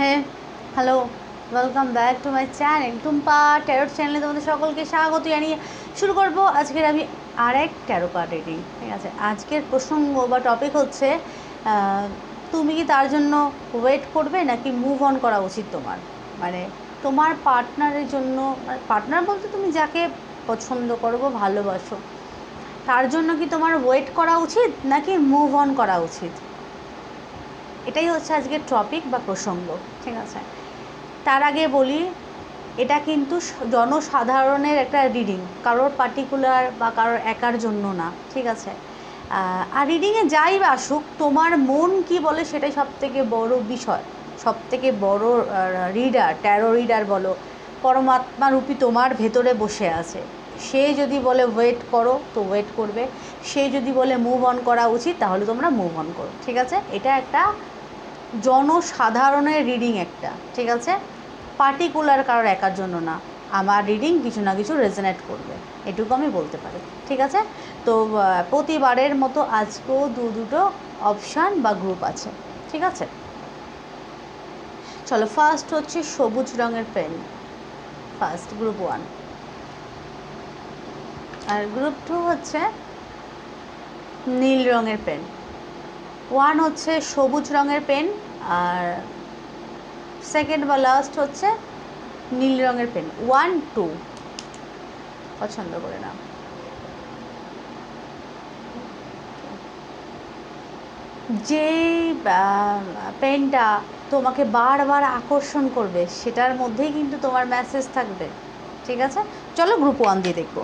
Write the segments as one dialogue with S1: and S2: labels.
S1: হ্যাঁ hello welcome back to my channel Tumpa tarot চ্যানেলে তোমাদের সকলকে স্বাগত জানিয়ে শুরু করব। আজকের আমি আরেক ট্যারো কার্ড রিডিং ঠিক আছে? আজকের প্রসঙ্গ বা টপিক হচ্ছে তুমি কি তার জন্য ওয়েট করবে নাকি মুভ অন করা উচিত তোমার? মানে তোমার পার্টনারের জন্য মানে পার্টনার বলতে তুমি যাকে পছন্দ করো বা ভালোবাসো, তার জন্য কি তোমার ওয়েট করা উচিত নাকি মুভ অন করা উচিত? এটাই হচ্ছে আজকের টপিক বা প্রসঙ্গ, ঠিক আছে? তার আগে বলি, এটা কিন্তু জনসাধারণের একটা রিডিং কারোর পার্টিকুলার বা কারোর একার জন্য না, ঠিক আছে? আর রিডিংয়ে যাই বা আসুক, তোমার মন কি বলে সেটাই সব থেকে বড় বিষয় সব থেকে বড় রিডার ট্যারো রিডার বলো, পরমাত্মা রূপী তোমার ভেতরে বসে আছে। সে যদি বলে ওয়েট করো, তো ওয়েট করবে। সে যদি বলে মুভ অন করা উচিত, তাহলে তোমরা মুভ অন করো, ঠিক আছে? এটা একটা জনসাধারণের রিডিং একটা, ঠিক আছে? পার্টিকুলার কারোর একার জন্য না। আমার রিডিং কিছু না কিছু রেজনেট করবে। এটুকু আমি বলতে পারি, ঠিক আছে? তো প্রতিবারের মতো আজকেও দু দুটো অপশান বা গ্রুপ আছে, ঠিক আছে? চলো ফার্স্ট হচ্ছে সবুজ রঙের পেন ফার্স্ট গ্রুপ ওয়ান আর গ্রুপ টু হচ্ছে নীল রঙের পেন ওয়ান হচ্ছে সবুজ রঙের পেন আর সেকেন্ড বা লাস্ট হচ্ছে নীল রঙের পেন। ওয়ান টু পছন্দ করে না যেই পেনটা তোমাকে বারবার আকর্ষণ করবে, সেটার মধ্যেই কিন্তু তোমার মেসেজ থাকবে। ঠিক আছে? চলো গ্রুপ ওয়ান দিয়ে দেখব।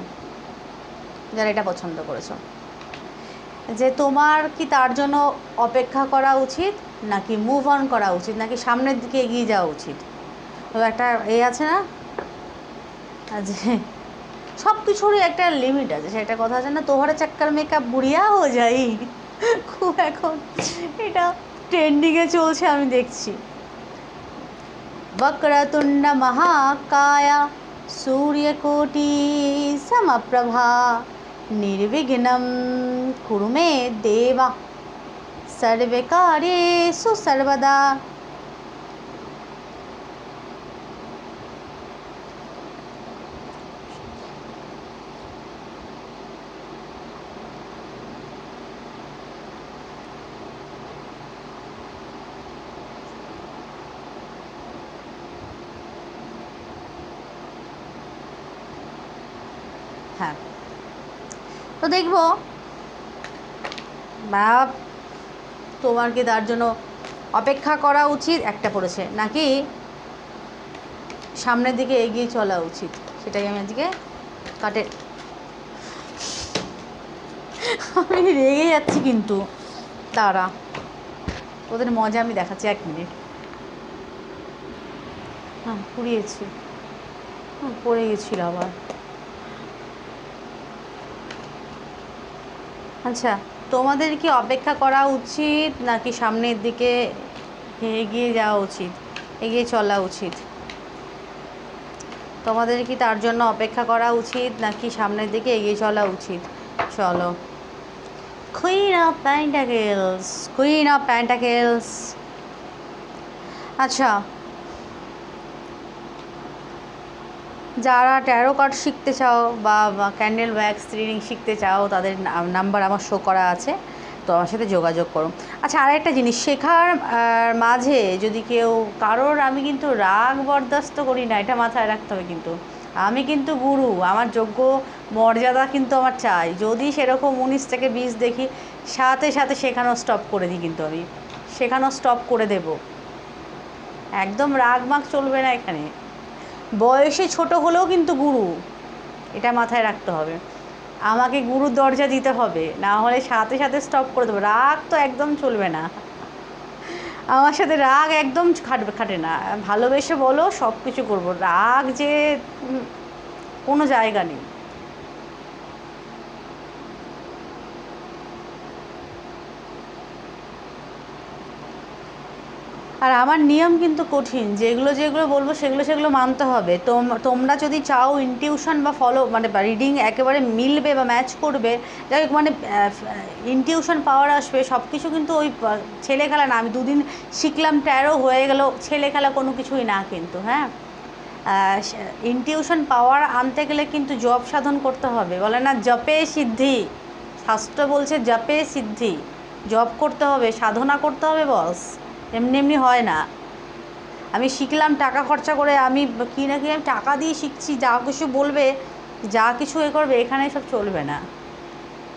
S1: যারা এটা পছন্দ করেছ। যে তোমার কি তার জন্য অপেক্ষা করা উচিত নাকি মুভ অন করা উচিত নাকি সামনের দিকে এগিয়ে যাওয়া উচিত তো একটা এ আছে না যে সব কিছুরই একটা লিমিট আছে সেটা কথা আছে না তোহারে চাক্কার মেকআপ বুড়িয়া হয়ে যাই খুব এখন এটা ট্রেন্ডিংয়ে চলছে আমি দেখছি वक्रतुण्ड महाकाय सूर्यकोटि समप्रभा निर्विघ्नं कुरु मे देव। सर्वकार्येषु सर्वदा। হ্যাঁ তো দেখব। বা তোমার কি তার জন্য অপেক্ষা করা উচিত, একটা পড়েছে। নাকি সামনের দিকে এগিয়ে চলা উচিত? সেটাই আমি আজকে কাটে। আমি রেগে যাচ্ছি কিন্তু। তারা ওদের মজা আমি দেখাচ্ছি এক মিনিট। হ্যাঁ পুড়িয়েছি। হ্যাঁ পড়ে গেছিল আবার। আচ্ছা তোমাদের কি অপেক্ষা করা উচিত নাকি সামনের দিকে এগিয়ে যাওয়া উচিত? এগিয়ে চলা উচিত। তোমাদের কি তার জন্য অপেক্ষা করা উচিত নাকি সামনের দিকে এগিয়ে চলা উচিত? চলো। Queen of pentacles queen of pentacles আচ্ছা যারা ট্যারো কার্ড শিখতে চাও বা ক্যান্ডেল ওয়্যাক্স রিডিং শিখতে চাও, তাদের নাম্বার আমার শো করা আছে, তো আমার সাথে যোগাযোগ করো। আচ্ছা আর একটা জিনিস, শেখার মাঝে যদি কেউ, কারোর আমি কিন্তু রাগ বরদাস্ত করি না, এটা মাথায় রাখতে হবে কিন্তু। আমি কিন্তু গুরু, আমার যোগ্য মর্যাদা কিন্তু আমার চাই। যদি সেরকম উনিশ থেকে বিশ দেখি, সাথে সাথে শেখানো স্টপ করে দিই কিন্তু আমি। শেখানো স্টপ করে দেব। একদম রাগ মাগ চলবে না এখানে। বয়সে ছোট হলেও কিন্তু গুরু। এটা মাথায় রাখতে হবে। আমাকে গুরুর দরজা দিতে হবে, না হলে সাথে সাথে স্টপ করে দেবো। রাগ তো একদম চলবে না। আমার সাথে রাগ একদম খাটবে খাটে না। ভালোবেসে বলো সব কিছু করব। রাগ যে কোনো জায়গা নেই। আর আমার নিয়ম কিন্তু কঠিন, যেগুলো যেগুলো বলব সেগুলো সেগুলো মানতে হবে। তোম- তোমরা যদি চাও ইনটিউশন বা ফলো মানে রিডিং একেবারে মিলবে বা ম্যাচ করবে, যাই হোক মানে ইনটিউশন পাওয়ার আসবে সব কিছু কিন্তু ওই ছেলে খেলা না। আমি দুদিন শিখলাম ট্যারো হয়ে গেল, ছেলে খেলা কোনো কিছুই না কিন্তু হ্যাঁ? ইনটিউশন পাওয়ার আনতে গেলে কিন্তু জব সাধন করতে হবে। বলে না, জপে সিদ্ধি। শাস্ত্র বলছে, জপে সিদ্ধি। জব করতে হবে, সাধনা করতে হবে, বস। এমনি এমনি হয় না। আমি শিখলাম টাকা খরচা করে, আমি কি না কি, আমি টাকা দিয়ে শিখছি, যা কিছু বলবে, যা কিছু এ করবে এখানে সব চলবে না।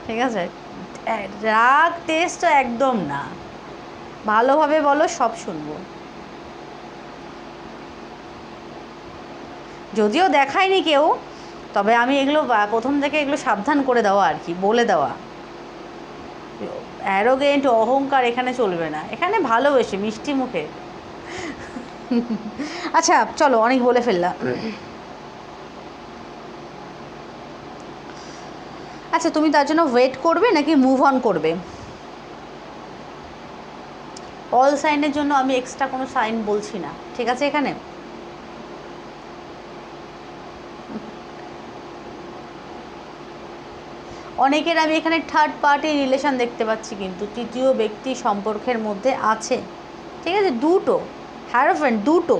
S1: ঠিক আছে? রাগ টেস্ট তো একদম না। ভালোভাবে বলো, সব শুনব। যদিও দেখায়নি কেউ, তবে আমি এগুলো, প্রথম থেকে এগুলো সাবধান করে দেওয়া আর কি, বলে দেওয়া। অ্যারোগেন্ট অহংকার এখানে চলবে না। এখানে ভালোবেসে, মিষ্টি মুখে। আচ্ছা চলো, অনেক বলে ফেললাম। আচ্ছা তুমি তার জন্য ওয়েট করবে নাকি মুভ অন করবে? অল সাইনের জন্য আমি এক্সট্রা কোনো সাইন বলছি না। ঠিক আছে এখানে? অনেকের আমি এখানে থার্ড পার্টি রিলেশন দেখতে পাচ্ছি কিন্তু তৃতীয় ব্যক্তি সম্পর্কের মধ্যে আছে। ঠিক আছে? দুটো। হ্যারোফ্রেন্ড দুটো।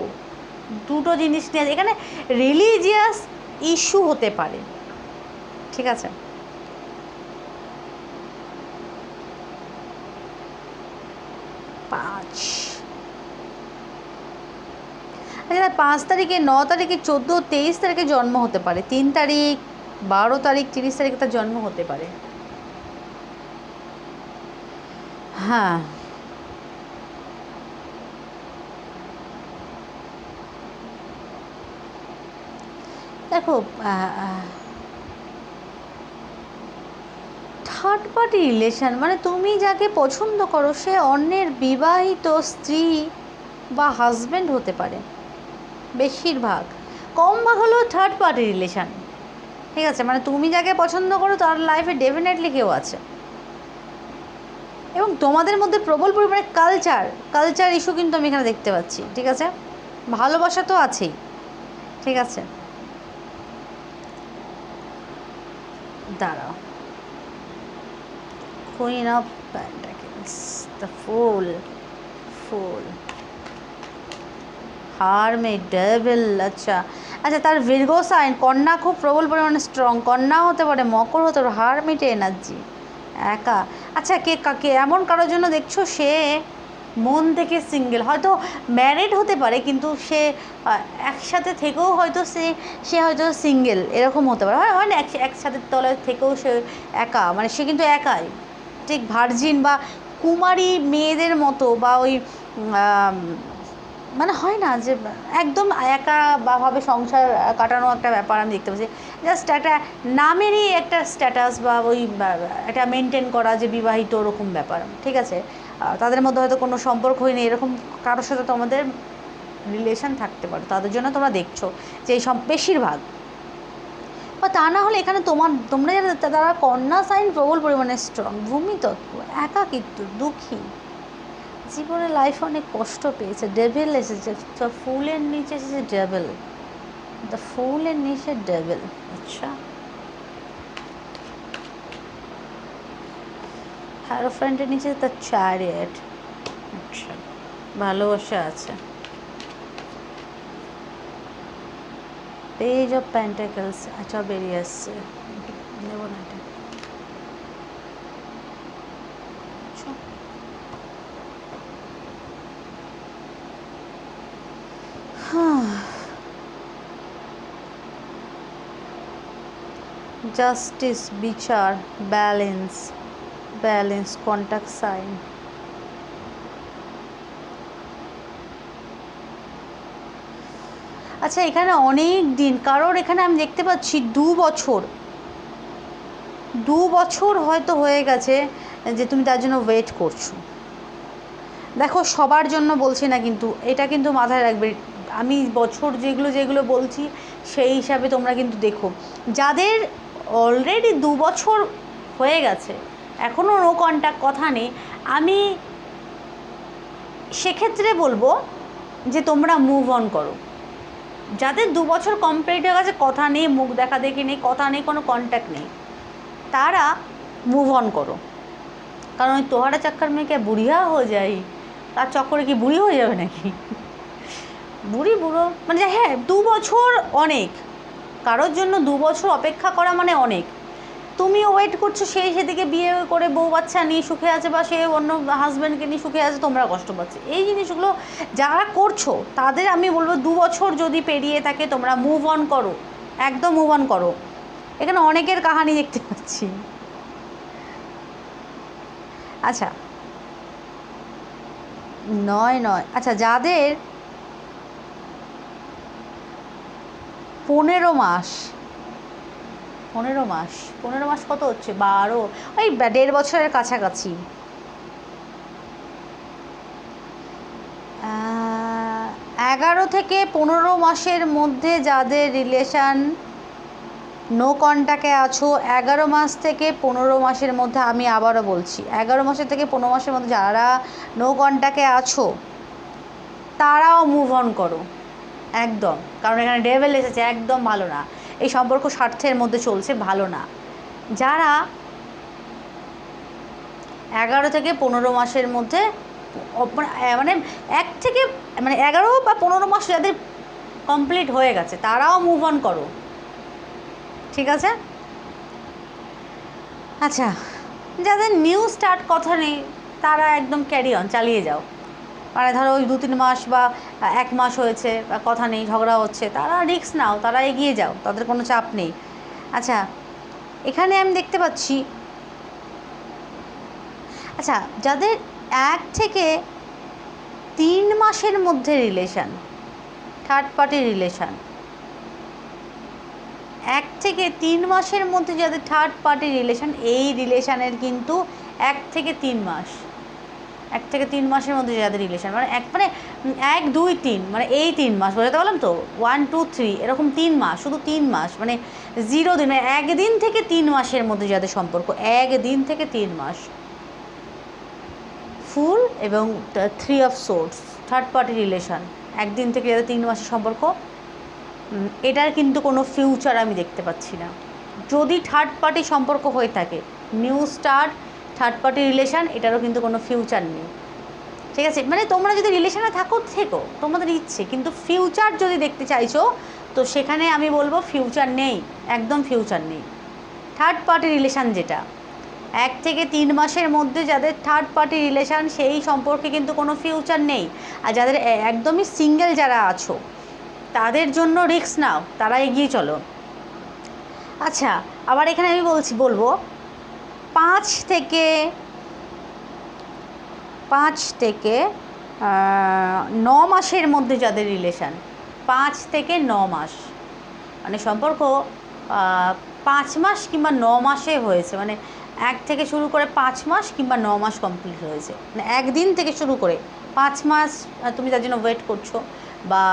S1: দুটো জিনিস নিয়ে এখানে রিলিজিয়াস ইস্যু হতে পারে। ঠিক আছে? পাঁচ। আচ্ছা পাঁচ তারিখে, ন তারিখে, চোদ্দ, তেইশ তারিখে জন্ম হতে পারে। তিন তারিখ বারো তারিখ, তিরিশ তারিখে তার জন্ম হতে পারে। হ্যাঁ। দেখো থার্ড পার্টি রিলেশন মানে তুমি যাকে পছন্দ করো, সে অন্যের বিবাহিত স্ত্রী বা হাজবেন্ড হতে পারে, বেশিরভাগ। কম ভাগ হলেও থার্ড পার্টি রিলেশন ঠিক আছে মানে তুমি যাকে পছন্দ করো তার লাইফে ডেফিনেটলি কেউ আছে। এবং তোমাদের মধ্যে প্রবল পরিমাণে কালচার কালচার ইস্যু কিন্তু আমি এখানে দেখতে পাচ্ছি, ঠিক আছে? ভালোবাসা তো আছেই, ঠিক আছে? দাঁড়াও। Queen of pentacles the fool fool hermit devil আচ্ছা আচ্ছা তার ভির্গো সাইন, কন্যা খুব প্রবল পরিমাণে স্ট্রং কন্যা হতে পারে মকর, হতে পারে হারমিটে এনার্জি। একা। আচ্ছা কে কাকে এমন কারোর জন্য দেখছ সে মন থেকে সিঙ্গেল হয়তো ম্যারিড হতে পারে, কিন্তু সে একসাথে থেকেও হয়তো সে সে হয়তো সিঙ্গেল এরকম হতে পারে। হয় হয় না, এক, একসাথে তলায় থেকেও সে একা মানে সে কিন্তু একাই। ঠিক ভার্জিন বা কুমারী মেয়েদের মতো বা ওই মানে হয় না যে একদম একা বা ভাবে সংসার কাটানো একটা ব্যাপার আমি দেখতে পাচ্ছি। জাস্ট একটা নামেরই একটা স্ট্যাটাস বা ওই একটা মেনটেন করা যে বিবাহিত ওরকম ব্যাপার, ঠিক আছে? তাদের মধ্যে হয়তো কোনো সম্পর্ক হয়নি, এরকম কারোর সাথে তোমাদের রিলেশন থাকতে পারে। তাদের জন্য তোমরা দেখছ যে এই সব বেশিরভাগ। বা তা না হলে এখানে তোমার, তোমরা যারা তারা কন্যা সাইন প্রবল পরিমাণে স্ট্রং ভূমি তত্ত্ব একাকিত্ব, দুঃখী। জীবনে লাইফ অনেক কষ্ট পেয়েছে। ডেভিল এসেছে ফুলের নিচে এসেছে ডেভিল দ্য ফুলের নিচে ডেভিল আচ্ছা। হ্যারো ফ্রেন্ডের নিচে দ্য চ্যারিয়েট আচ্ছা। ভালোবাসা আছে। পেজ অফ প্যান্টাকেলস আচ্ছা বেরিয়ে আসছে। নেব না জাস্টিস বিচার ব্যালেন্স ব্যালেন্স কন্ট্যাক্ট সাইন আচ্ছা এখানে অনেক দিন, কারোর এখানে আমি দেখতে পাচ্ছি দু বছর। দু বছর হয়তো হয়ে গেছে যে তুমি তার জন্য ওয়েট করছ। দেখো, সবার জন্য বলছি না কিন্তু, এটা কিন্তু মাথায় রাখবে আমি বছর যেগুলো যেগুলো বলছি, সেই হিসাবে তোমরা কিন্তু দেখো। যাদের অলরেডি দু বছর হয়ে গেছে এখনও নো কন্ট্যাক্ট কথা নেই, আমি সেক্ষেত্রে বলব যে তোমরা মুভ অন করো। যাদের দু বছর কমপ্লিট হয়ে গেছে, কথা নেই, মুখ দেখা দেখি নেই, কথা নেই, কোনো কন্ট্যাক্ট নেই, তারা মুভ অন করো। কারণ ওই তোহারা চাক্কার মেয়েকে বুড়িয়া হয়ে যায়, তার চক্করে কি বুড়ি হয়ে যাবে নাকি? বুড়ি বুড়ো মানে হ্যাঁ দু বছর অনেক। কারোর জন্য দু বছর অপেক্ষা করা মানে অনেক। তুমি ওয়েট করছ, সেই সেদিকে বিয়ে করে বউ বাচ্চা নিয়ে সুখে আছে বা সে অন্য হাজব্যান্ডকে নিয়ে সুখে আছে, তোমরা কষ্ট পাচ্ছ। এই জিনিসগুলো যারা করছ, তাদের আমি বলব দু বছর যদি পেরিয়ে থাকে, তোমরা মুভ অন করো। একদম মুভ অন করো। এখানে অনেকের কাহানি দেখতে পাচ্ছি। আচ্ছা। নয় নয়। আচ্ছা যাদের পনেরো মাস। পনেরো মাস। পনেরো মাস কত হচ্ছে? বারো। ওই দেড় বছরের কাছাকাছি। এগারো থেকে পনেরো মাসের মধ্যে যাদের রিলেশান নো কন্ট্যাক্টে আছো, এগারো মাস থেকে পনেরো মাসের মধ্যে আমি আবারও বলছি, এগারো মাসের থেকে পনেরো মাসের মধ্যে যারা নো কন্ট্যাক্টে আছো, তারাও মুভ অন করো। একদম। কারণ এখানে ডেভেল এসেছে একদম ভালো না। এই সম্পর্ক স্বার্থের মধ্যে চলছে ভালো না। যারা এগারো থেকে পনেরো মাসের মধ্যে মানে মানে এক থেকে মানে এগারো বা পনেরো মাস যাদের কমপ্লিট হয়ে গেছে, তারাও মুভ অন করো। ঠিক আছে? আচ্ছা যাদের নিউ স্টার্ট কথা নেই, তারা একদম ক্যারি অন চালিয়ে যাও। মানে ধরো ওই দু তিন মাস বা এক মাস হয়েছে, বা কথা নেই, ঝগড়া হচ্ছে, তারা রিস্ক নাও, তারা এগিয়ে যাও, তাদের কোনো চাপ নেই। আচ্ছা এখানে আমি দেখতে পাচ্ছি আচ্ছা যাদের এক থেকে তিন মাসের মধ্যে রিলেশান থার্ড পার্টি রিলেশান এক থেকে তিন মাসের মধ্যে যাদের থার্ড পার্টি রিলেশান এই রিলেশানের কিন্তু এক থেকে তিন মাস। এক থেকে তিন মাসের মধ্যে যাদের রিলেশন মানে এক মানে এক, দুই, তিন মানে এই তিন মাস বোঝাতে পারলাম তো ওয়ান টু থ্রি এরকম তিন মাস, শুধু তিন মাস মানে জিরো দিন মানে একদিন থেকে তিন মাসের মধ্যে যাদের সম্পর্ক একদিন থেকে তিন মাস। ফুল এবং three of swords third party relation একদিন থেকে যাদের তিন মাসের সম্পর্ক এটার কিন্তু কোনো ফিউচার আমি দেখতে পাচ্ছি না। যদি থার্ড পার্টি সম্পর্ক হয়ে থাকে new start third party relation এটারও কিন্তু কোনো ফিউচার নেই। ঠিক আছে? মানে তোমরা যদি রিলেশনে থাকো, থেকো। তোমাদের ইচ্ছে। কিন্তু ফিউচার যদি দেখতে চাইছো, তো সেখানে আমি বলব ফিউচার নেই। একদম ফিউচার নেই। থার্ড পার্টি রিলেশান যেটা। এক থেকে তিন মাসের মধ্যে যাদের থার্ড পার্টি রিলেশান সেই সম্পর্কে কিন্তু কোনো ফিউচার নেই। আর যাদের একদমই সিঙ্গেল যারা আছো, তাদের জন্য রিস্ক নাও। তারা এগিয়ে চলো। আচ্ছা আবার এখানে আমি বলছি, বলব পাঁচ থেকে পাঁচ থেকে ন মাসের মধ্যে যাদের রিলেশান পাঁচ থেকে ন মাস। মানে সম্পর্ক পাঁচ মাস কিংবা ন মাসে হয়েছে। মানে এক থেকে শুরু করে পাঁচ মাস কিংবা ন মাস কমপ্লিট হয়েছে। মানে একদিন থেকে শুরু করে পাঁচ মাস তুমি যার জন্য ওয়েট করছ বা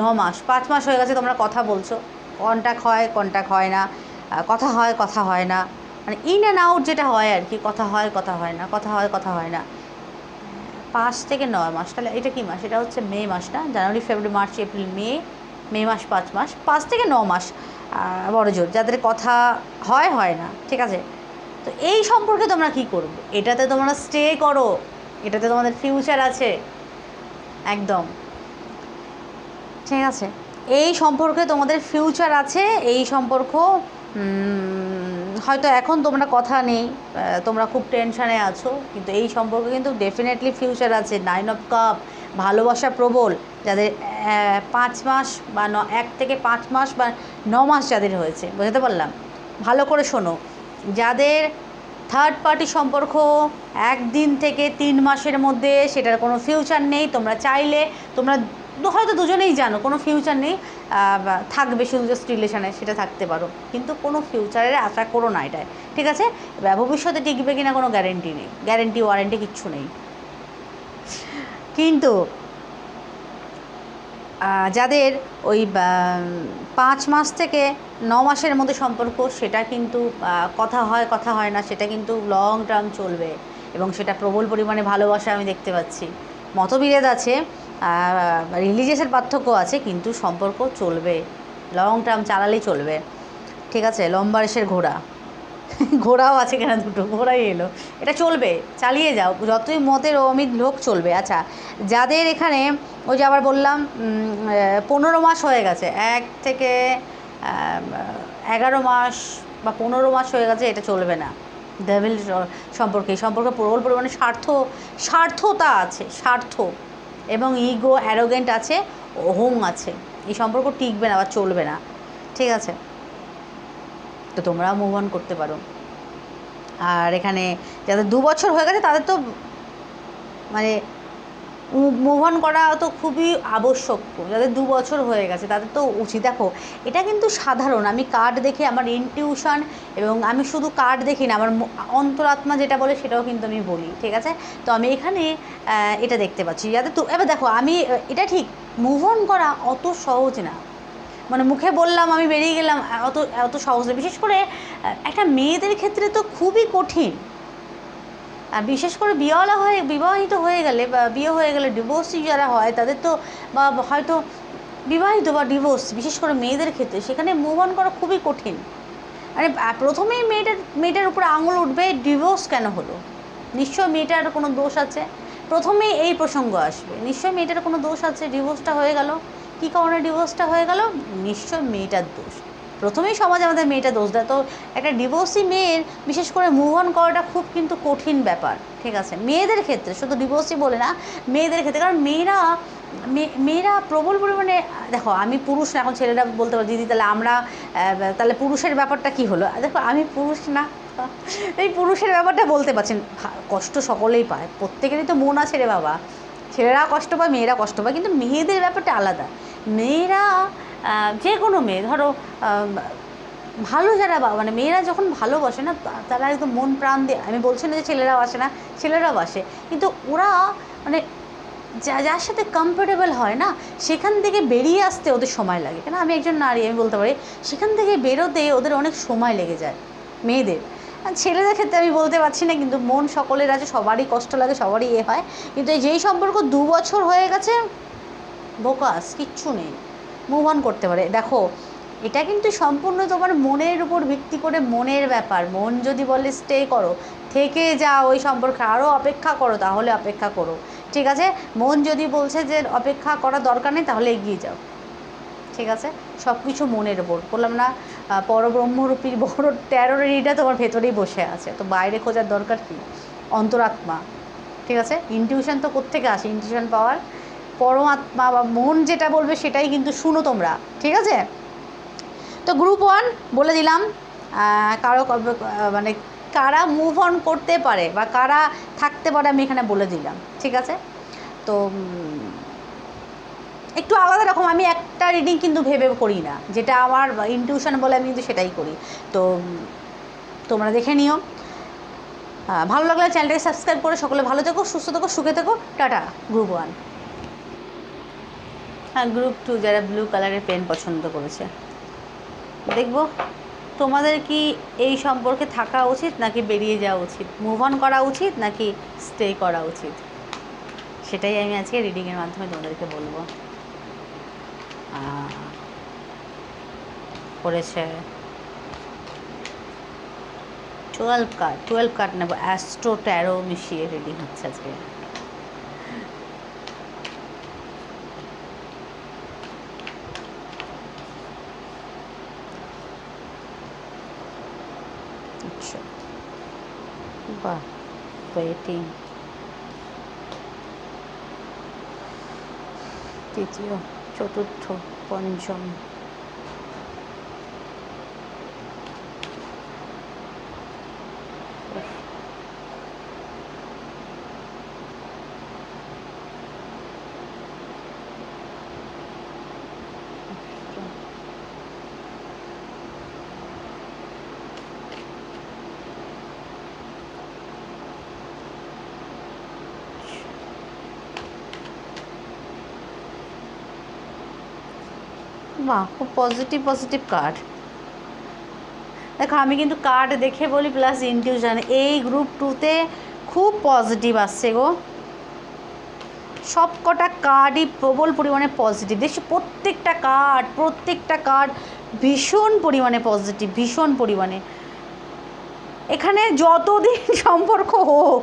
S1: ন মাস, পাঁচ মাস হয়ে গেছে, তোমরা কথা বলছো। কন্ট্যাক্ট হয় কন্ট্যাক্ট হয় না। কথা হয় কথা হয় না। মানে ইন অ্যান্ড আউট যেটা হয় আর কি, কথা হয় কথা হয় না, কথা হয় কথা হয় না। পাঁচ থেকে নয় মাস, তাহলে এটা কী মাস? এটা হচ্ছে মে মাস না? জানুয়ারি, ফেব্রুয়ারি, মার্চ, এপ্রিল, মে মে মাস, পাঁচ মাস। পাঁচ থেকে ন মাস বড় জোর। যাদের কথা হয় হয় না, ঠিক আছে? তো এই সম্পর্কে তোমরা কি করবে? এটাতে তোমরা স্টে করো। এটাতে তোমাদের ফিউচার আছে। একদম। ঠিক আছে? এই সম্পর্কে তোমাদের ফিউচার আছে, এই সম্পর্ক হয়তো এখন তোমরা কথা নেই তোমরা খুব টেনশানে আছো, কিন্তু এই সম্পর্কে কিন্তু ডেফিনেটলি ফিউচার আছে। নাইন অফ কাপ ভালোবাসা প্রবল, যাদের পাঁচ মাস বা ন, এক থেকে পাঁচ মাস বা ন মাস যাদের হয়েছে, বুঝতে পারলাম? ভালো করে শোনো, যাদের থার্ড পার্টি সম্পর্ক একদিন থেকে তিন মাসের মধ্যে সেটার কোনো ফিউচার নেই, তোমরা চাইলে তোমরা হয়তো দুজনেই জানো, কোনো ফিউচার নেই থাকবে শুধু জাস্ট রিলেশনে সেটা থাকতে পারো। কিন্তু কোনো ফিউচারের আশা করো না এটায়, ঠিক আছে? ভবিষ্যতে টিকবে কিনা কোনো গ্যারেন্টি নেই গ্যারেন্টি ওয়ারেন্টি কিচ্ছু নেই। কিন্তু যাদের ওই পাঁচ মাস থেকে ন মাসের মধ্যে সম্পর্ক, সেটা কিন্তু কথা হয় কথা হয় না, সেটা কিন্তু লং টার্ম চলবে। এবং সেটা প্রবল পরিমাণে ভালোবাসা আমি দেখতে পাচ্ছি। মতবিরোধ আছে রিলিজিয়াসের পার্থক্য আছে, কিন্তু সম্পর্ক চলবে। লং টার্ম চালালেই চলবে। ঠিক আছে, লম্বা রেসের ঘোড়া। ঘোড়াও আছে কেন দুটো? ঘোড়াই এলো। এটা চলবে, চালিয়ে যাও। যতই মতের অমিত লোক চলবে। আচ্ছা যাদের এখানে, ওই যে আবার বললাম পনেরো মাস হয়ে গেছে। এক থেকে এগারো মাস বা পনেরো মাস হয়ে গেছে, এটা চলবে না। ডেভিল সম্পর্কে সম্পর্কে প্রবল পরিমাণে স্বার্থ, স্বার্থতা আছে, স্বার্থ। এবং ইগো অ্যারোগেন্ট আছে অহং আছে। এই সম্পর্ক টিকবে না বা চলবে না। ঠিক আছে? তো তোমরাও মুভ অন করতে পারো। আর এখানে যাদের দু বছর হয়ে গেছে, তাদের তো মানে মুভ অন করা তো খুবই আবশ্যক যাদের দু বছর হয়ে গেছে, তাদের তো উচিত। দেখো, এটা কিন্তু সাধারণ। আমি কার্ড দেখে আমার ইনটিউশন এবং আমি শুধু কার্ড দেখি না, আমার অন্তরাত্মা যেটা বলে সেটাও কিন্তু আমি বলি, ঠিক আছে? তো আমি এখানে এটা দেখতে পাচ্ছি। যাদের তো, এবার দেখো, আমি এটা ঠিক মুভ অন করা অত সহজ না। মানে মুখে বললাম, আমি বেরিয়ে গেলাম অত অত সহজ বিশেষ করে একটা মেয়েদের ক্ষেত্রে তো খুবই কঠিন। বিশেষ করে বিয়েওয়ালা হয়ে, বিবাহিত হয়ে গেলে, বা বিয়ে হয়ে গেলে ডিভোর্সি যারা হয়, তাদের তো, বা হয়তো বিবাহিত বা ডিভোর্স বিশেষ করে মেয়েদের ক্ষেত্রে, সেখানে মুভ অন করা খুবই কঠিন। মানে প্রথমেই মেয়েটার মেয়েটার উপরে আঙুল উঠবে ডিভোর্স কেন হলো? নিশ্চয় মেয়েটার কোনো দোষ আছে? প্রথমেই এই প্রসঙ্গ আসবে। নিশ্চয় মেয়েটার কোনো দোষ আছে? ডিভোর্সটা হয়ে গেল। কী কারণে ডিভোর্সটা হয়ে গেল? নিশ্চয় মেয়েটার দোষ। প্রথমেই সমাজ আমাদের মেয়েটা দোষ দেয়। তো একটা ডিভোর্সি মেয়ের বিশেষ করে মুভ অন করাটা খুব কিন্তু কঠিন ব্যাপার, ঠিক আছে? মেয়েদের ক্ষেত্রে, শুধু ডিভোর্সই বলে না, মেয়েদের ক্ষেত্রে। কারণ মেয়েরা মেয়েরা প্রবল পরিমাণে, দেখো, আমি পুরুষ না, এখন ছেলেরা বলতে পারে, দিদি, তাহলে আমরা তাহলে পুরুষের ব্যাপারটা কি হলো? দেখো, আমি পুরুষ না। এই পুরুষের ব্যাপারটা বলতে পারছেন কষ্ট সকলেই পায়। প্রত্যেকেরই তো মন আছে রে বাবা। ছেলেরা কষ্ট পায়, মেয়েরা কষ্ট পায়, কিন্তু মেয়েদের ব্যাপারটা আলাদা। মেয়েরা যে কোনো মেয়ে, ধরো ভালো যারা মানে মেয়েরা যখন ভালোবাসে না তারা একদম মন প্রাণ দিয়ে, আমি বলছি না যে ছেলেরাও আসে না, ছেলেরাও আসে, কিন্তু ওরা মানে যা, যার সাথে কমফোর্টেবল হয় না, সেখান থেকে বেরিয়ে আসতে ওদের সময় লাগে। কেন? আমি একজন নারী, আমি বলতে পারি, সেখান থেকে বেরোতে ওদের অনেক সময় লেগে যায়, মেয়েদের। ছেলেদের ক্ষেত্রে আমি বলতে পারছি না, কিন্তু মন সকলের আছে, সবারই কষ্ট লাগে, সবারই এ হয়, কিন্তু যেই সম্পর্ক দু বছর হয়ে গেছে, বোকাস, কিচ্ছু নেই। মুভ অন করতে পারে। দেখো এটা কিন্তু সম্পূর্ণ তোমার মনের উপর ভিত্তি করে মনের ব্যাপার। মন যদি বলে স্টে করো থেকে যাও ওই সম্পর্কে আরও অপেক্ষা করো তাহলে অপেক্ষা করো। ঠিক আছে? মন যদি বলছে যে অপেক্ষা করার দরকার নেই তাহলে এগিয়ে যাও। ঠিক আছে? সব কিছু মনের ওপর বললাম না আহ, পরব্রহ্মরূপী বড় ট্যারোরিটা তোমার ভেতরেই বসে আছে। তো বাইরে খোঁজার দরকার কি? অন্তরাত্মা। ঠিক আছে? ইনটিউশন তো কোত্থেকে আসে? ইনটিউশন পাওয়ার পরমাত্মা বা মন যেটা বলবে সেটাই কিন্তু শুনো তোমরা, ঠিক আছে? তো গ্রুপ ওয়ান বলে দিলাম কারও মানে কারা মুভ অন করতে পারে বা কারা থাকতে পারে আমি এখানে বলে দিলাম, ঠিক আছে? তো একটু আলাদা রকম, আমি একটা রিডিং কিন্তু ভেবে করি না, যেটা আমার ইনটিউশন বলে আমি কিন্তু সেটাই করি। তো তোমরা দেখে নিও। ভালো লাগলে চ্যানেলটাকে সাবস্ক্রাইব করে সকলে ভালো থেকো, সুস্থ থেকো, সুখে থেকো, টাটা গ্রুপ ওয়ান হ্যাঁ গ্রুপ টু যারা ব্লু কালারের পেন পছন্দ করেছে। দেখব, তোমাদের কি এই সম্পর্কে থাকা উচিত নাকি বেরিয়ে যাওয়া উচিত? মুভ অন করা উচিত নাকি স্টে করা উচিত? সেটাই আমি আজকে রিডিংয়ের মাধ্যমে তোমাদেরকে বলব। করেছে টুয়েলভ কার্ড টুয়েলভ কার্ড নেব। অ্যাস্ট্রো ট্যারো মিশিয়ে রিডিং হচ্ছে আজকে আচ্ছা বাহ ওয়েটিং তৃতীয় চতুর্থ পঞ্চম বাহ খুব পজিটিভ পজিটিভ কার্ড দেখো, আমি কিন্তু কার্ড দেখে বলি প্লাস ইনটিউশন এই গ্রুপ টুতে খুব পজিটিভ আসছে গো। সব কটা কার্ডই প্রবল পরিমাণে পজিটিভ দেখছি, প্রত্যেকটা কার্ড প্রত্যেকটা কার্ড ভীষণ পরিমাণে পজিটিভ ভীষণ পরিমাণে। এখানে যতদিন সম্পর্ক হোক,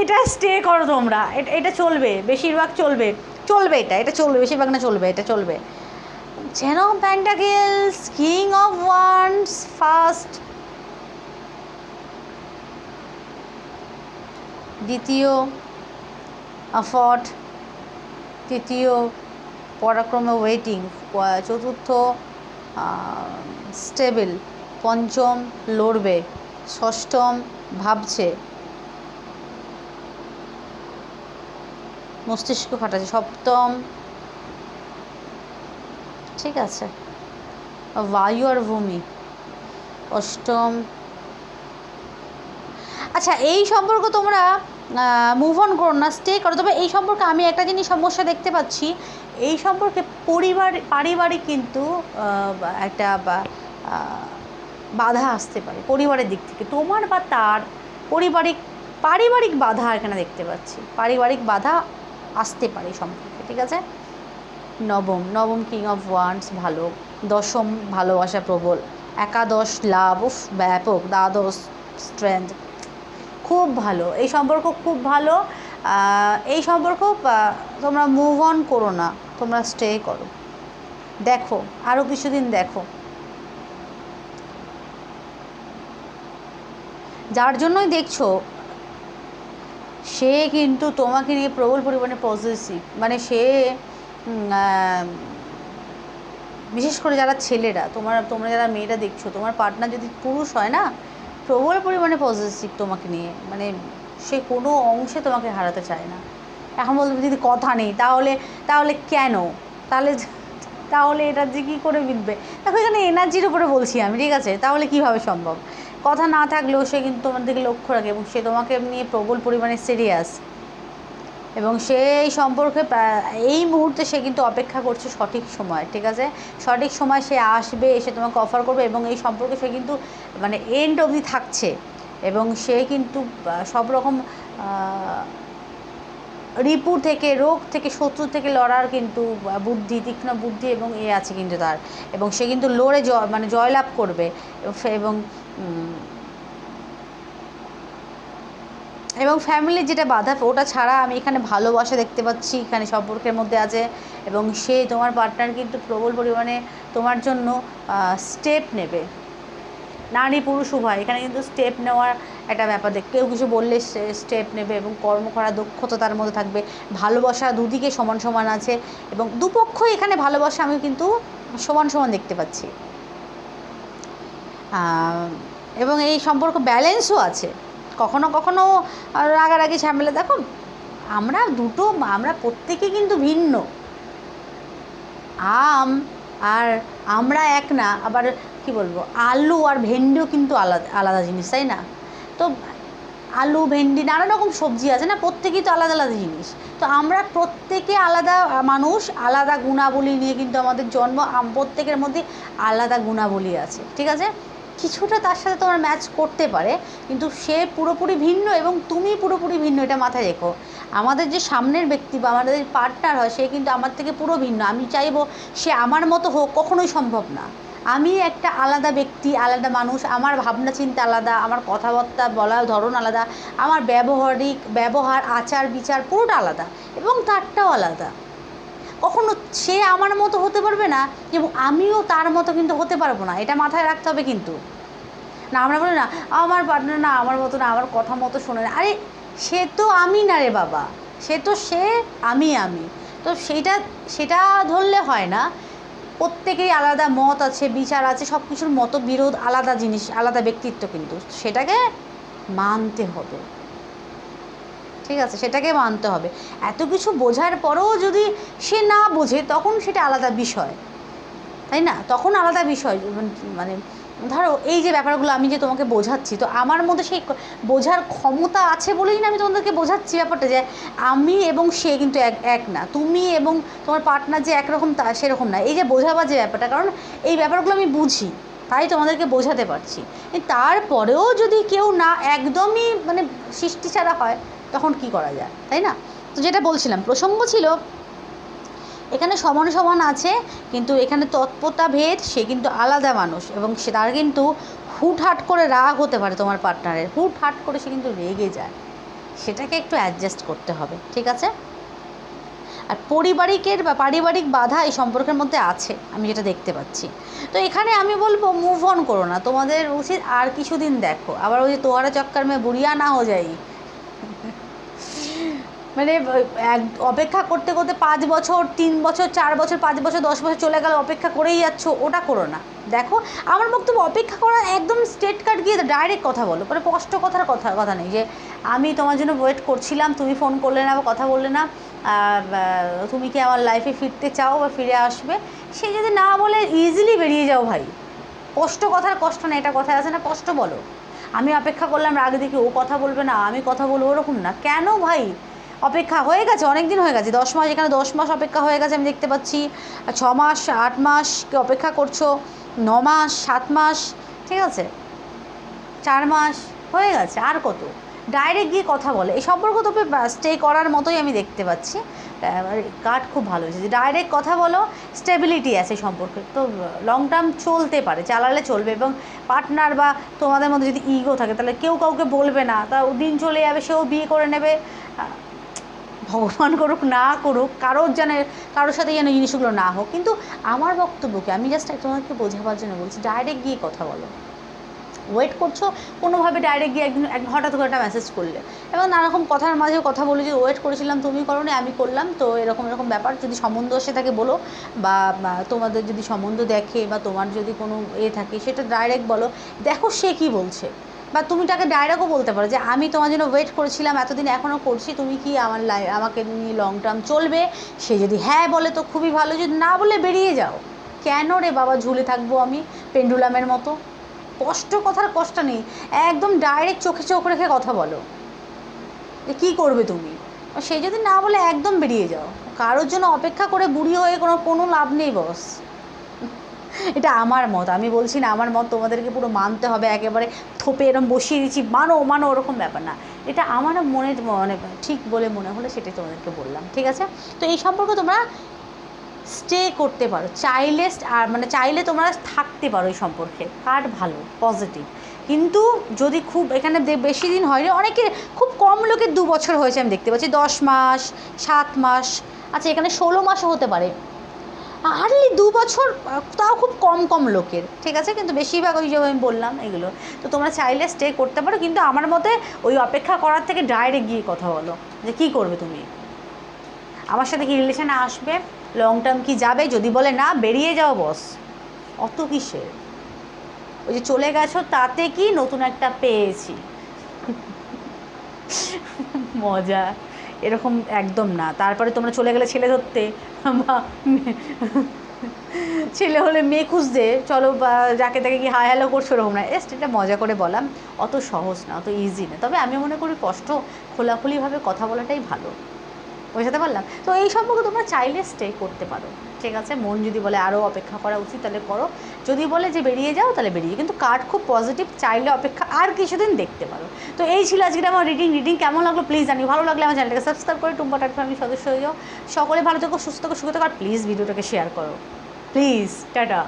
S1: এটা স্টে করো তোমরা। এটা চলবে, বেশিরভাগ চলবে। চলবে এটা এটা চলবে, বেশিরভাগ না চলবে, এটা চলবে। যেন pentacles king of wands first দ্বিতীয় অফট তৃতীয়, পরাক্রমে ওয়েটিং চতুর্থ স্টেবল পঞ্চম, লড়বে। ষষ্ঠম, ভাবছে। মস্তিষ্ক খাটাচ্ছে। সপ্তম ঠিক আছে। বায়ু আর ভূমি। অষ্টম। আচ্ছা এই সম্পর্ক তোমরা মুভ অন করো না স্টে করো। তবে এই সম্পর্কে আমি একটা জিনিস সমস্যা দেখতে পাচ্ছি। এই সম্পর্কে পরিবার, পারিবারিক কিন্তু একটা বাধা আসতে পারে পরিবারের দিক থেকে। তোমার বা তার পারিবারিক পারিবারিক বাধা এখানে দেখতে পাচ্ছি। পারিবারিক বাধা আসতে পারে সম্পর্কে, ঠিক আছে? নবম নবম কিং অফ ওয়ান্স ভালো। দশম, ভালোবাসা প্রবল। একাদশ, লাভ ব্যাপক, দ্বাদশ স্ট্রেংথ খুব ভালো। এই সম্পর্ক খুব ভালো। এই সম্পর্ক তোমরা মুভ অন করো না। তোমরা স্টে করো। দেখো আরও কিছুদিন দেখো। যার জন্যই দেখছ, সে কিন্তু তোমাকে নিয়ে প্রবল পরিমাণে পজিটিভ মানে সে বিশেষ করে যারা ছেলেরা, তোমার, তোমরা যারা মেয়েরা দেখছ, তোমার পার্টনার যদি পুরুষ হয় না, প্রবল পরিমাণে পজিটিভ তোমাকে নিয়ে মানে সে কোনো অংশে তোমাকে হারাতে চায় না। এখন বলবে যদি কথা নেই, তাহলে তাহলে কেন? তাহলে তাহলে এটা যে কী করে মিলবে দেখো, এখানে এনার্জির উপরে বলছি আমি, ঠিক আছে? তাহলে কীভাবে সম্ভব? কথা না থাকলেও সে কিন্তু তোমার দিকে লক্ষ্য রাখে এবং সে তোমাকে নিয়ে প্রবল পরিমাণে সিরিয়াস এবং সে এই সম্পর্কে এই মুহূর্তে সে কিন্তু অপেক্ষা করছে সঠিক সময়, ঠিক আছে? সঠিক সময় সে আসবে, এসে তোমাকে অফার করবে এবং এই সম্পর্কে সে কিন্তু মানে এন্ড অবধি থাকছে এবং সে কিন্তু সব রকম রিপু থেকে, রোগ থেকে, শত্রু থেকে লড়ার কিন্তু বুদ্ধি, তীক্ষ্ণ বুদ্ধি এবং এ আছে কিন্তু তার এবং সে কিন্তু লড়ে জয় মানে জয়লাভ করবে এবং এবং ফ্যামিলির যেটা বাধা, ওটা ছাড়া আমি এখানে ভালোবাসা দেখতে পাচ্ছি, এখানে সম্পর্কের মধ্যে আছে এবং সে তোমার পার্টনার কিন্তু প্রবল পরিমাণে তোমার জন্য স্টেপ নেবে। নারী পুরুষ উভয়, এখানে কিন্তু স্টেপ নেওয়ার একটা ব্যাপার দেখ, কেউ কিছু বললে স্টেপ নেবে এবং কর্ম করার দক্ষতা তার মধ্যে থাকবে। ভালোবাসা দুদিকে সমান সমান আছে এবং দুপক্ষই এখানে ভালোবাসা আমি কিন্তু সমান সমান দেখতে পাচ্ছি। এবং এই সম্পর্ক ব্যালেন্সও আছে। কখনো কখনো রাগারাগি ঝামেলা। দেখো, আমরা দুটো, আমরা প্রত্যেকে কিন্তু ভিন্ন। আম আর আমরা এক না, আবার কি বলব, আলু আর ভেন্ডিও কিন্তু আলাদা আলাদা জিনিস, তাই না? তো আলু, ভেন্ডি, নানা রকম সবজি আছে না, প্রত্যেকেই তো আলাদা আলাদা জিনিস। তো আমরা প্রত্যেকে আলাদা মানুষ, আলাদা গুণাবলী নিয়ে কিন্তু আমাদের জন্ম প্রত্যেকের মধ্যে আলাদা গুণাবলী আছে, ঠিক আছে? কিছুটা তার সাথে তোমার ম্যাচ করতে পারে, কিন্তু সে পুরোপুরি ভিন্ন এবং তুমি পুরোপুরি ভিন্ন, এটা মাথায় রেখো। আমাদের যে সামনের ব্যক্তি বা আমাদের পার্টনার হয়, সে কিন্তু আমার থেকে পুরো ভিন্ন। আমি চাইব সে আমার মতো হোক, কখনোই সম্ভব না। আমি একটা আলাদা ব্যক্তি, আলাদা মানুষ, আমার ভাবনা চিন্তা আলাদা, আমার কথাবার্তা বলার ধরন আলাদা, আমার ব্যবহারিক, ব্যবহার আচার বিচার পুরোটা আলাদা এবং তারটাও আলাদা। কখনো সে আমার মতো হতে পারবে না এবং আমিও তার মতো কিন্তু হতে পারব না। এটা মাথায় রাখতে হবে কিন্তু। না, আমরা বলি না, আমার পার্টনার না, আমার মতো না, আমার কথা মতো শোনে না। আরে, সে তো আমি না রে বাবা। সে তো সে, আমি আমি। তো সেটা সেটা ধরলে হয় না। প্রত্যেকেরই আলাদা মত আছে, বিচার আছে সব কিছুর মতো বিরোধ আলাদা জিনিস, আলাদা ব্যক্তিত্ব কিন্তু। সেটাকে মানতে হবে। ঠিক আছে, সেটাকে মানতে হবে। এত কিছু বোঝার পরেও যদি সে না বোঝে, তখন সেটা আলাদা বিষয়। তাই না? তখন আলাদা বিষয়। মানে ধরো এই যে ব্যাপারগুলো আমি যে তোমাকে বোঝাচ্ছি, তো আমার মধ্যে সেই বোঝার ক্ষমতা আছে বলেই না আমি তোমাদেরকে বোঝাচ্ছি ব্যাপারটা যে আমি এবং সে কিন্তু এক এক না। তুমি এবং তোমার পার্টনার যে একরকম তা সেরকম না। এই যে বোঝাবার যে ব্যাপারটা, কারণ এই ব্যাপারগুলো আমি বুঝি, তাই তোমাদেরকে বোঝাতে পারছি। তারপরেও যদি কেউ না একদমই মানে সৃষ্টি ছাড়া হয় তখন কি করা যায়, তাই না? তো যেটা বলছিলাম, প্রসঙ্গ ছিল, এখানে সমান সমান আছে, কিন্তু এখানে তৎপরতা ভেদ সে কিন্তু আলাদা মানুষ এবং সে তার কিন্তু হুটহাট করে রাগ হতে পারে তোমার পার্টনারের হুটহাট করে সে কিন্তু রেগে যায়। সেটাকে একটু অ্যাডজাস্ট করতে হবে, ঠিক আছে? আর পরিবারিকের বা পারিবারিক বাধা এই সম্পর্কের মধ্যে আছে, আমি যেটা দেখতে পাচ্ছি। তো এখানে আমি বলব মুভ অন করো না, তোমাদের উচিত আর কিছুদিন দেখো। আবার ওই যে তোয়ারা চক্কর মেয়ে বুড়িয়া না হো যাই মানে এক, অপেক্ষা করতে করতে পাঁচ বছর, তিন বছর, চার বছর, পাঁচ বছর, দশ বছর চলে গেল, অপেক্ষা করেই যাচ্ছ, ওটা করো না। দেখো, আমার বক্তব্য অপেক্ষা করা একদম স্টেট কাট গিয়ে ডাইরেক্ট কথা বলো মানে স্পষ্ট কথার কথা কথা নেই যে, আমি তোমার জন্য ওয়েট করছিলাম, তুমি ফোন করলে না বা কথা বললে না তুমি কি আমার লাইফে ফিরতে চাও বা ফিরে আসবে? সে যদি না বলে ইজিলি বেরিয়ে যাও ভাই। কষ্ট কথার কষ্ট না এটা কথা আছে না, কষ্ট বলো। আমি অপেক্ষা করলাম রাগ দেখি ও কথা বলবে না, আমি কথা বলব, ওরকম না। কেন ভাই? অপেক্ষা হয়ে গেছে, অনেক দিন হয়ে গেছে। দশ মাস, এখানে দশ মাস অপেক্ষা হয়ে গেছে, আমি দেখতে পাচ্ছি। ছ মাস, আট মাস অপেক্ষা করছ? ন মাস, সাত মাস, ঠিক আছে? চার মাস, হয়ে গেছে, আর কত? ডাইরেক্ট গিয়ে কথা বলে। এই সম্পর্ক তোকে স্টে করার মতোই আমি দেখতে পাচ্ছি। কার্ড খুব ভালো হয়েছে। ডাইরেক্ট কথা বলো স্টেবিলিটি আছে সম্পর্কে। তো লং টার্ম চলতে পারে, চালালে চলবে এবং পার্টনার বা তোমাদের মধ্যে যদি ইগো থাকে, তাহলে কেউ কাউকে বলবে না। তা দিন চলে যাবে, সেও বিয়ে করে নেবে। ভগবান করুক, না করুক, কারোর যেন, কারোর সাথে যেন জিনিসগুলো না হোক। কিন্তু আমার বক্তব্যকে আমি জাস্ট তোমাকে বোঝাবার জন্য বলছি ডাইরেক্ট গিয়ে কথা বলো। ওয়েট করছ, কোনোভাবে ডাইরেক্ট গিয়ে একদিন, এক হঠাৎ করে একটা মেসেজ করলে। এবং নানারকম কথার মাঝে কথা বলে যে ওয়েট করেছিলাম, তুমি করো আমি করলাম। তো এরকম এরকম ব্যাপার, যদি সম্বন্ধ এসে থাকে বলো, বা তোমাদের যদি সম্বন্ধ দেখে, বা তোমার যদি কোনো এ থাকে, সেটা ডাইরেক্ট বলো। দেখো সে কী বলছে। বা তুমি তাকে ডাইরেক্টও বলতে পারো যে আমি তোমার জন্য ওয়েট করেছিলাম, এতদিন এখনও করছি, তুমি কি আমার লাই আমাকে নিয়ে লং টার্ম চলবে? সে যদি হ্যাঁ বলে তো খুবই ভালো, যদি না বলে বেরিয়ে যাও। কেন রে বাবা ঝুলে থাকব আমি পেন্ডুলামের মতো? কষ্ট কথার কষ্ট নেই, একদম ডাইরেক্ট চোখে চোখ রেখে কথা বলো। যে কী করবে তুমি? সে যদি না বলে একদম বেরিয়ে যাও। কারোর জন্য অপেক্ষা করে বুড়ি হয়ে কোনো কোনো লাভ নেই বস এটা আমার মত। আমি বলছি না, আমার মত তোমাদেরকে পুরো মানতে হবে, একেবারে থোপে এরম বসিয়ে দিচ্ছি, মানো মানো, ওরকম ব্যাপার না। এটা আমার মনে মানে ঠিক বলে মনে হলে সেটাই তোমাদেরকে বললাম, ঠিক আছে? তো এই সম্পর্কে তোমরা স্টে করতে পারো, চাইলে আর মানে চাইলে তোমরা থাকতে পারো এই সম্পর্কে কার্ড ভালো পজিটিভ কিন্তু যদি খুব এখানে বেশি দিন হয়নি, অনেকে খুব কম লোকের দু বছর হয়েছে আমি দেখতে পাচ্ছি, দশ মাস, সাত মাস আচ্ছা এখানে ষোলো মাসও হতে পারে। হার্ডলি দু বছর, তাও খুব কম কম লোকের, ঠিক আছে? কিন্তু বেশিরভাগ ওই যে আমি বললাম এগুলো। তো তোমরা চাইলে স্টে করতে পারো, কিন্তু আমার মতে ওই অপেক্ষা করার থেকে ডাইরেক্ট গিয়ে কথা বলো, যে কী করবে তুমি? আমার সাথে কি রিলেশানে আসবে? লং টার্ম কি যাবে? যদি বলে না, বেরিয়ে যাও বস অত কিসের? ওই যে চলে গেছো, তাতে কি নতুন একটা পেয়েছি? মজা। এরকম একদম না। তারপরে তোমরা চলে গেলে ছেলে ধরতে। বা ছেলে হলে মেয়ে খুঁজতে। চলো বা যাকে তাকে কি হাই হ্যালো করছ ওরকম না। এস এটা মজা করে বলাম অত সহজ না, অত ইজি না। তবে আমি মনে করি কষ্ট খোলাখুলিভাবে কথা বলাটাই ভালো। বোঝাতে পারলাম তো এই সম্পর্কে তোমরা চাইলে স্টে করতে পারো। ঠিক আছে? মন যদি বলে আরও অপেক্ষা করা উচিত, তাহলে করো। যদি বলে যে বেরিয়ে যাও, তাহলে বেরিয়ে। কিন্তু কার্ড খুব পজিটিভ চাইলে অপেক্ষা আর কিছুদিন দেখতে পারো। তো এই ছিল আজকে আমার রিডিং রিডিং কেমন লাগল? প্লিজ জানি ভালো লাগলে আমার চ্যানেলটাকে সাবস্ক্রাইব করে টুম্পা টাট ফ্যামিলি সদস্য হয়ে যাও সকলে ভালো থেকো, সুস্থ থেকো, সুখে থেকো, আর প্লিজ ভিডিওটাকে শেয়ার করো। Please tata.